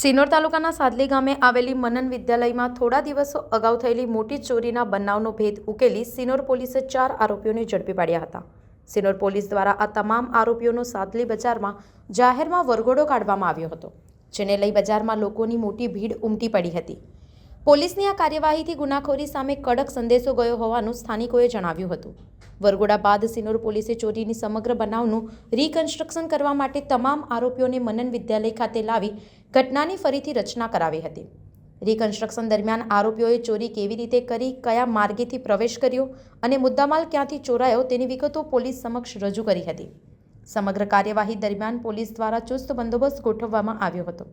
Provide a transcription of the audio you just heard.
સિનોર તાલુકાના સાદલી ગામે આવેલી મનન વિદ્યાલયમાં થોડા દિવસો અગાઉ થયેલી મોટી ચોરીના બનાવનો ભેદ ઉકેલી સિનોર પોલીસે ચાર આરોપીઓને ઝડપી પાડ્યા હતા. સિનોર પોલીસ દ્વારા આ તમામ આરોપીઓનો સાદલી બજારમાં જાહેરમાં વરઘોડો કાઢવામાં આવ્યો હતો, જેને લઈ બજારમાં લોકોની મોટી ભીડ ઉમટી પડી હતી. પોલીસની આ કાર્યવાહીથી ગુનાખોરી સામે કડક સંદેશો ગયો હોવાનું સ્થાનિકોએ જણાવ્યું હતું. વરગોડા બાદ સિનોર પોલીસે ચોરીની સમગ્ર બનાવનું રિકન્સ્ટ્રક્શન કરવા માટે તમામ આરોપીઓને મનન વિદ્યાલય ખાતે લાવી ઘટનાની ફરીથી રચના કરાવી હતી. રિકન્સ્ટ્રક્શન દરમિયાન આરોપીઓએ ચોરી કેવી રીતે કરી, કયા માર્ગેથી પ્રવેશ કર્યો અને મુદ્દામાલ ક્યાંથી ચોરાયો તેની વિગતો પોલીસ સમક્ષ રજૂ કરી હતી. સમગ્ર કાર્યવાહી દરમિયાન પોલીસ દ્વારા ચુસ્ત બંદોબસ્ત ગોઠવવામાં આવ્યો હતો.